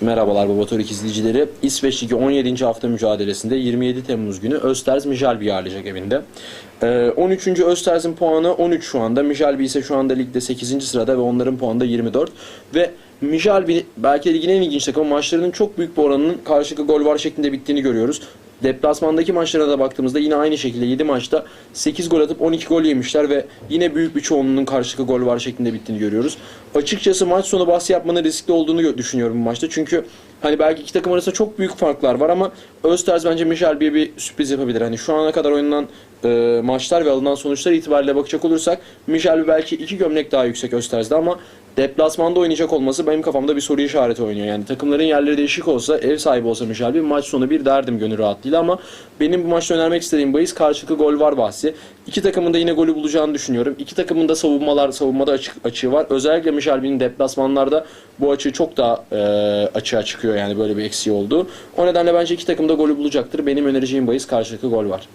Merhabalar Babatorik izleyicileri. İsveç Ligi 17. hafta mücadelesinde 27 Temmuz günü Östers Mijalbi'yi ağırlayacak evinde. Ee, 13. Östers'in puanı 13 şu anda. Mijalbi ise şu anda ligde 8. sırada ve onların puanı da 24. Ve Mijalbi belki de ligin en ilginç takımı maçlarının çok büyük bir oranının karşılıklı gol var şeklinde bittiğini görüyoruz. Deplasmandaki maçlara da baktığımızda yine aynı şekilde 7 maçta 8 gol atıp 12 gol yemişler ve yine büyük bir çoğunluğunun karşılıklı gol var şeklinde bittiğini görüyoruz. Açıkçası maç sonu bahsi yapmanın riskli olduğunu düşünüyorum bu maçta. Çünkü hani belki iki takım arasında çok büyük farklar var ama Östers bence Michelbi'ye bir sürpriz yapabilir. Hani şu ana kadar oynanan e, maçlar ve alınan sonuçlar itibariyle bakacak olursak Michelbi belki iki gömlek daha yüksek Östers'de ama deplasmanda oynayacak olması benim kafamda bir soru işareti oynuyor. Yani takımların yerleri değişik olsa, ev sahibi olsa Michelbi maç sonu bir derdim gönül rahatlığıyla ama benim bu maçta önermek istediğim bahis karşılıklı gol var bahsi. İki takımın da yine golü bulacağını düşünüyorum. İki takımın da savunmalar savunmada açık açığı var. Özellikle Michelbi'nin deplasmanlarda bu açığı çok daha e, açığa çıkıyor yani böyle bir eksiği oldu. O nedenle bence iki takım da golü bulacaktır. Benim önereceğim bahis karşılıklı gol var.